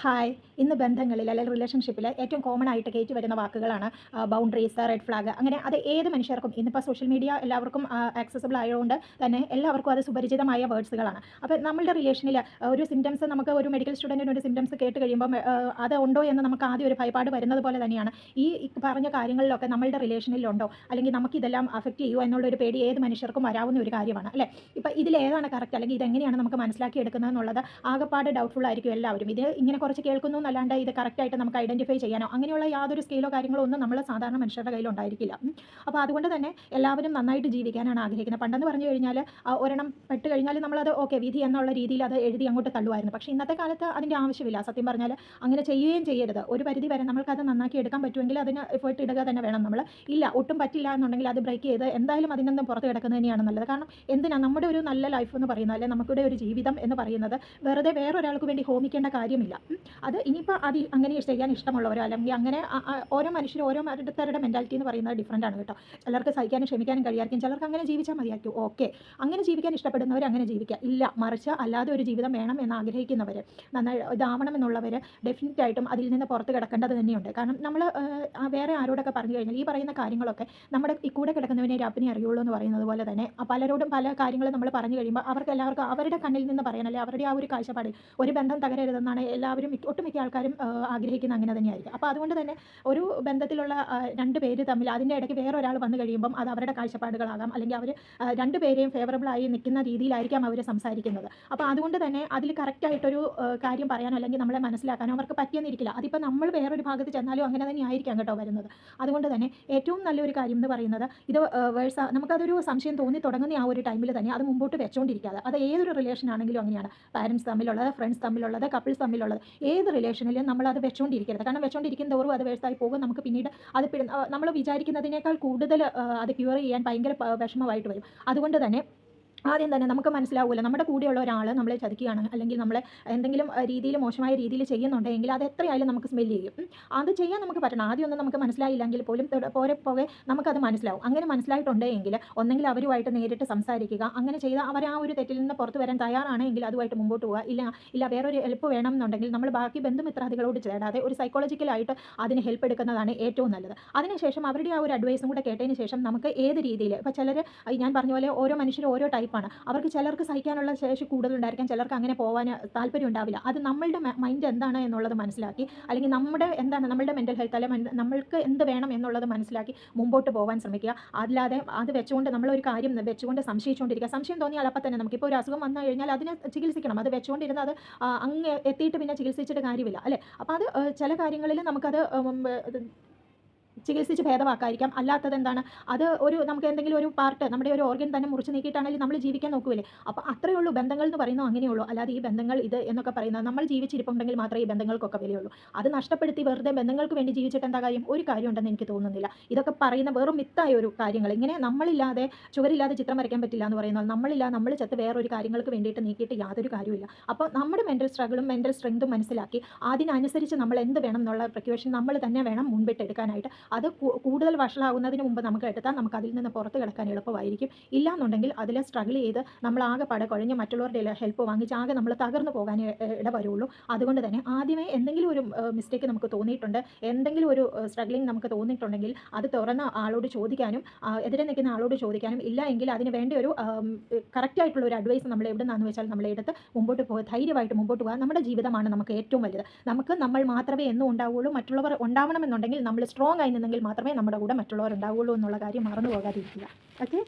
Hi. ഇന്ന് ബന്ധങ്ങളിൽ അല്ലെങ്കിൽ റിലേഷൻഷിപ്പിൽ ഏറ്റവും കോമൺ ആയിട്ട് കയറ്റി വരുന്ന വാക്കുകളാണ് ബൗണ്ടറീസ് റെഡ് ഫ്ലാഗ് അങ്ങനെ അത് ഏത് മനുഷ്യർക്കും ഇന്നിപ്പോൾ സോഷ്യൽ മീഡിയ എല്ലാവർക്കും ആക്സസിബിൾ ആയതുകൊണ്ട് തന്നെ എല്ലാവർക്കും അത് സുപരിചിതമായ വേർഡ്സുകളാണ് അപ്പോൾ നമ്മളുടെ റിലേഷനിൽ ഒരു സിംറ്റംസ് നമുക്ക് ഒരു മെഡിക്കൽ സ്റ്റുഡന്റിന് ഒരു സിംറ്റംസ് കേട്ട് കഴിയുമ്പോൾ അത് ഉണ്ടോ എന്ന് നമുക്ക് ആദ്യം ഒരു ഭയപ്പാട് വരുന്നത് പോലെ തന്നെയാണ്. ഈ പറഞ്ഞ കാര്യങ്ങളിലൊക്കെ നമ്മളുടെ റിലേഷനിലുണ്ടോ അല്ലെങ്കിൽ നമുക്ക് ഇതെല്ലാം അഫക്റ്റ് ചെയ്യുമോ എന്നുള്ള ഒരു പേടി ഏത് മനുഷ്യർക്കും വരാവുന്ന ഒരു കാര്യമാണ് അല്ലേ? ഇപ്പോൾ ഇതിലേതാണ് കറക്റ്റ് അല്ലെങ്കിൽ ഇതെങ്ങനെയാണ് നമുക്ക് മനസ്സിലാക്കി എടുക്കുന്നത് എന്നുള്ളത് ആകെപ്പാട് ഡൗട്ട്ഫുൾ ആയിരിക്കും എല്ലാവരും. ഇത് ഇങ്ങനെ കുറച്ച് കേൾക്കുന്നു എന്നല്ലാണ്ട് ഇത് കറക്റ്റായിട്ട് നമുക്ക് ഐഡന്റിഫൈ ചെയ്യാനോ അങ്ങനെയുള്ള യാതൊരു സ്കെയിലോ കാര്യങ്ങളോ ഒന്നും നമ്മൾ സാധാരണ മനുഷ്യരുടെ കയ്യിൽ ഉണ്ടായിരിക്കില്ല. അപ്പോൾ അതുകൊണ്ട് തന്നെ എല്ലാവരും നന്നായിട്ട് ജീവിക്കാനാണ് ആഗ്രഹിക്കുന്നത്. പണ്ടെന്ന് പറഞ്ഞു കഴിഞ്ഞാൽ ഒരെണ്ണം പെട്ട് കഴിഞ്ഞാൽ നമ്മളത് ഓക്കെ വിധി എന്നുള്ള രീതിയിൽ അത് എഴുതി അങ്ങോട്ട് തള്ളുമായിരുന്നു. പക്ഷേ ഇന്നത്തെ കാലത്ത് അതിന്റെ ആവശ്യമില്ല. സത്യം പറഞ്ഞാൽ അങ്ങനെ ചെയ്യുകയും ചെയ്യരുത്. ഒരു പരിധി വരെ നമ്മൾക്കത് നന്നാക്കി എടുക്കാൻ പറ്റുമെങ്കിൽ അതിന് എഫേർട്ട് ഇടുക തന്നെ വേണം നമ്മൾ ഇല്ല ഒട്ടും പറ്റില്ല എന്നുണ്ടെങ്കിൽ അത് ബ്രേക്ക് ചെയ്ത് എന്തായാലും അതിനൊന്നും പുറത്ത് കിടക്കുന്നത് തന്നെയാണ് നല്ലത്. കാരണം എന്തിനാണ് നമ്മുടെ ഒരു നല്ല ലൈഫ് എന്ന് പറയുന്നത് അല്ലെങ്കിൽ നമ്മുടെ ഒരു ജീവിതം എന്ന് പറയുന്നത് വെറുതെ വേറൊരാൾക്ക് വേണ്ടി ഹോമിക്കേണ്ട കാര്യമില്ല. അത് ഇനിയിപ്പോൾ അത് അങ്ങനെ ചെയ്യാൻ ഇഷ്ടമുള്ളവരോ അല്ലെങ്കിൽ അങ്ങനെ ഓരോ മനുഷ്യരും ഓരോ മരുത്തരുടെ മെന്റാലിറ്റി എന്ന് പറയുന്നത് ഡിഫറന്റ് ആണ് കേട്ടോ. ചിലർക്ക് സഹിക്കാനും ക്ഷമിക്കാനും കഴിയായിരിക്കും ചിലർക്ക് അങ്ങനെ ജീവിച്ചാൽ മതിയായിരിക്കും. ഓക്കെ അങ്ങനെ ജീവിക്കാൻ ഇഷ്ടപ്പെടുന്നവർ അങ്ങനെ ജീവിക്കുക ഇല്ല മറിച്ച് അല്ലാതെ ഒരു ജീവിതം വേണം എന്ന് ആഗ്രഹിക്കുന്നവർ നന്നായി ഇതാവണം എന്നുള്ളവർ ഡെഫിനറ്റ് ആയിട്ടും അതിൽ നിന്ന് പുറത്ത് കിടക്കേണ്ടത് തന്നെയുണ്ട്. കാരണം നമ്മൾ വേറെ ആരോടൊക്കെ പറഞ്ഞു കഴിഞ്ഞാൽ ഈ പറയുന്ന കാര്യങ്ങളൊക്കെ നമ്മുടെ ഈ കൂടെ കിടക്കുന്നവനെ രാപ്പിനെ അറിയുള്ളൂ എന്ന് പറയുന്നത് പോലെ തന്നെ പലരോടും പല കാര്യങ്ങളും നമ്മൾ പറഞ്ഞു കഴിയുമ്പോൾ അവർക്ക് എല്ലാവർക്കും അവരുടെ കണ്ണിൽ നിന്ന് പറയാൻ അല്ലെങ്കിൽ അവരുടെ ആ ഒരു കാഴ്ചപ്പാടിൽ ഒരു ബന്ധം തകരരുതെന്നാണ് എല്ലാവരും ഒട്ടുമിക്ക ആൾക്കാരും ആഗ്രഹിക്കുന്ന അങ്ങനെ തന്നെയായിരിക്കും. അപ്പോൾ അതുകൊണ്ട് തന്നെ ഒരു ബന്ധത്തിലുള്ള രണ്ട് പേര് തമ്മിൽ അതിന്റെ ഇടയ്ക്ക് വേറെ ഒരാൾ വന്നു കഴിയുമ്പം അത് അവരുടെ കാഴ്ചപ്പാടുകളാകാം. അല്ലെങ്കിൽ അവർ രണ്ട് പേരെയും ഫേവറബിളായി നിൽക്കുന്ന രീതിയിലായിരിക്കാം അവർ സംസാരിക്കുന്നത്. അപ്പോൾ അതുകൊണ്ട് തന്നെ അതിൽ കറക്റ്റായിട്ടൊരു കാര്യം പറയാനോ അല്ലെങ്കിൽ നമ്മളെ മനസ്സിലാക്കാനോ അവർക്ക് പറ്റിയെന്നിരിക്കില്ല അതിപ്പോൾ നമ്മൾ വേറൊരു ഭാഗത്ത് ചെന്നാലും അങ്ങനെ തന്നെ ആയിരിക്കാം കേട്ടോ വരുന്നത്. അതുകൊണ്ട് തന്നെ ഏറ്റവും നല്ലൊരു കാര്യം എന്ന് പറയുന്നത് ഇത് വേഴ്സ നമുക്കതൊരു സംശയം തോന്നി തുടങ്ങുന്ന ആ ഒരു ടൈമിൽ തന്നെ അത് മുമ്പോട്ട് വെച്ചുകൊണ്ടിരിക്കാതെ അത് ഏതൊരു റിലേഷൻ ആണെങ്കിലും അങ്ങനെയാണ്. പാരൻസ് തമ്മിലുള്ളത് ഫ്രണ്ട്സ് തമ്മിലുള്ളത് കപ്പിൾസ് തമ്മിലുള്ളത്. ഏത് റിലേഷനിലും നമ്മൾ അത് വെച്ചുകൊണ്ടിരിക്കരുത് കാരണം വെച്ചുകൊണ്ടിരിക്കും തോറും അത് വേഴ്സായി പോകും. നമുക്ക് പിന്നീട് അത് നമ്മൾ വിചാരിക്കുന്നതിനേക്കാൾ കൂടുതൽ അത് ക്യൂർ ചെയ്യാൻ ഭയങ്കര വിഷമമായിട്ട് വരും. അതുകൊണ്ട് തന്നെ ആദ്യം തന്നെ നമുക്ക് മനസ്സിലാവില്ല നമ്മുടെ കൂടെയുള്ള ഒരാൾ നമ്മളെ ചതിക്കുകയാണ് അല്ലെങ്കിൽ നമ്മളെ എന്തെങ്കിലും രീതിയിൽ മോശമായ രീതിയിൽ ചെയ്യുന്നുണ്ടെങ്കിൽ അത് എത്രയായാലും നമുക്ക് സ്മെല്ല് ചെയ്യും. അത് ചെയ്യാൻ നമുക്ക് പറ്റണം. ആദ്യമൊന്നും നമുക്ക് മനസ്സിലായില്ലെങ്കിൽ പോലും പോരെ പോകെ നമുക്കത് മനസ്സിലാവും. അങ്ങനെ മനസ്സിലായിട്ടുണ്ടെങ്കിൽ ഒന്നെങ്കിൽ അവരുമായിട്ട് നേരിട്ട് സംസാരിക്കുക. അങ്ങനെ ചെയ്താൽ അവർ ആ ഒരു തെറ്റിൽ നിന്ന് പുറത്ത് വരാൻ തയ്യാറാണെങ്കിൽ അതുമായിട്ട് മുമ്പോട്ട് പോവുക. ഇല്ല ഇല്ല വേറൊരു ഹെൽപ്പ് വേണം എന്നുണ്ടെങ്കിൽ നമ്മൾ ബാക്കി ബന്ധുമിത്രാദികളോട് ചേടാതെ ഒരു സൈക്കോളജിക്കലായിട്ട് അതിന് ഹെൽപ്പ് എടുക്കുന്നതാണ് ഏറ്റവും നല്ലത്. അതിനുശേഷം അവരുടെ ആ ഒരു അഡ്വൈസും കൂടെ കേട്ടതിന് ശേഷം നമുക്ക് ഏത് രീതിയിൽ ഇപ്പോൾ ചിലർ ഞാൻ പറഞ്ഞ പോലെ ഓരോ മനുഷ്യരും ഓരോ ടൈപ്പ് ടൈപ്പാണ് അവർക്ക് ചിലർക്ക് സഹിക്കാനുള്ള ശേഷി കൂടുതലുണ്ടായിരിക്കാം ചിലർക്ക് അങ്ങനെ പോകാൻ താല്പര്യം ഉണ്ടാവില്ല. അത് നമ്മളുടെ മൈൻഡ് എന്താണ് എന്നുള്ളത് മനസ്സിലാക്കി അല്ലെങ്കിൽ നമ്മുടെ എന്താണ് നമ്മളുടെ മെന്റൽ ഹെൽത്ത് അല്ലെങ്കിൽ നമ്മൾക്ക് എന്ത് വേണം എന്നുള്ളത് മനസ്സിലാക്കി മുമ്പോട്ട് പോകാൻ ശ്രമിക്കുക. അല്ലാതെ അത് വെച്ചുകൊണ്ട് നമ്മളൊരു കാര്യം വെച്ചുകൊണ്ട് സംശയിച്ചുകൊണ്ടിരിക്കുക. സംശയം തോന്നിയാൽ അപ്പം തന്നെ നമുക്കിപ്പോൾ ഒരു അസുഖം വന്നു കഴിഞ്ഞാൽ അതിനെ ചികിത്സിക്കണം. അത് വെച്ചുകൊണ്ടിരുന്ന അത് അങ്ങ് എത്തിയിട്ട് പിന്നെ ചികിത്സിച്ചിട്ട് കാര്യമില്ല അല്ലേ? അപ്പോൾ അത് ചില കാര്യങ്ങളിൽ നമുക്കത് ചികിത്സിച്ച് ഭേദമാക്കായിരിക്കാം അല്ലാത്തത് എന്താണ്? അത് ഒരു നമുക്ക് എന്തെങ്കിലും ഒരു പാർട്ട് നമ്മുടെ ഒരു ഓർഗൻ തന്നെ മുറിച്ച് നീക്കിയിട്ടാണെങ്കിൽ നമ്മൾ ജീവിക്കാൻ നോക്കുമല്ലേ അപ്പോൾ അത്രയേ ഉള്ളൂ ബന്ധങ്ങൾ എന്ന് പറയുന്നത് അങ്ങനെയുള്ളൂ. അല്ലാതെ ഈ ബന്ധങ്ങൾ ഇത് എന്നൊക്കെ പറയുന്നത് നമ്മൾ ജീവിച്ചിരിപ്പുണ്ടെങ്കിൽ മാത്രമേ ഈ ബന്ധങ്ങൾക്കൊക്കെ വിലയുള്ളൂ. അത് നഷ്ടപ്പെടുത്തി വെറുതെ ബന്ധങ്ങൾക്ക് വേണ്ടി ജീവിച്ചിട്ട് എന്താ കാര്യം? ഒരു കാര്യം ഉണ്ടെന്ന് എനിക്ക് തോന്നുന്നില്ല. ഇതൊക്കെ പറയുന്ന വെറും മിത്തായ ഒരു കാര്യങ്ങൾ. ഇങ്ങനെ നമ്മളില്ലാതെ ചുവരില്ലാതെ ചിത്രം വരയ്ക്കാൻ പറ്റില്ല എന്ന് പറയുന്നത് നമ്മളില്ല നമ്മൾ ചത്ത് വേറൊരു കാര്യങ്ങൾക്ക് വേണ്ടിയിട്ട് നീക്കിയിട്ട് യാതൊരു കാര്യമില്ല അപ്പോൾ നമ്മുടെ മെന്റൽ സ്ട്രഗിളും മെന്റൽ സ്ട്രെങ്തും മനസ്സിലാക്കി അതിനനുസരിച്ച് നമ്മൾ എന്ത് വേണം എന്നുള്ള പ്രിക്വേഷൻ നമ്മൾ തന്നെ വേണം മുൻപിട്ട് എടുക്കാനായിട്ട് അത് കൂടുതൽ വഷളാകുന്നതിന് മുമ്പ് നമുക്ക് എടുത്താൽ നമുക്ക് അതിൽ നിന്ന് പുറത്ത് കിടക്കാൻ എളുപ്പമായിരിക്കും. ഇല്ലാന്നുണ്ടെങ്കിൽ അതിൽ സ്ട്രഗിൾ ചെയ്ത് നമ്മൾ ആകെ പട കുഴഞ്ഞ് മറ്റുള്ളവരുടെ ഹെൽപ്പ് വാങ്ങിച്ച് ആകെ നമ്മൾ തകർന്നു പോകാൻ ഇടവരുള്ളൂ. അതുകൊണ്ട് തന്നെ ആദ്യമേ എന്തെങ്കിലും ഒരു മിസ്റ്റേക്ക് നമുക്ക് തോന്നിയിട്ടുണ്ട്. എന്തെങ്കിലും ഒരു സ്ട്രഗ്ലിംഗ് നമുക്ക് തോന്നിയിട്ടുണ്ടെങ്കിൽ അത് തുറന്ന ആളോട് ചോദിക്കാനും എതിരെ നിൽക്കുന്ന ആളോട് ചോദിക്കാനും ഇല്ല എങ്കിൽ അതിന് വേണ്ട ഒരു കറക്റ്റായിട്ടുള്ള ഒരു അഡ്വൈസ് നമ്മൾ എവിടെ നിന്നാന്ന് വെച്ചാൽ നമ്മളെ എടുത്ത് മുമ്പോട്ട് പോകുക ധൈര്യമായിട്ട് മുമ്പോട്ട് പോകുക നമ്മുടെ ജീവിതമാണ് നമുക്ക് ഏറ്റവും വലുത്. നമുക്ക് നമ്മൾ മാത്രമേ എന്നും ഉണ്ടാവുകയുള്ളൂ. മറ്റുള്ളവർ ഉണ്ടാവണമെന്നുണ്ടെങ്കിൽ നമ്മൾ സ്ട്രോങ് ആയി നിന്നെങ്കിൽ മാത്രമേ നമ്മുടെ കൂടെ മറ്റുള്ളവർ ഉണ്ടാവുകയുള്ളൂ എന്നുള്ള കാര്യം മറന്നു പോകാതിരിക്കുക ഓക്കെ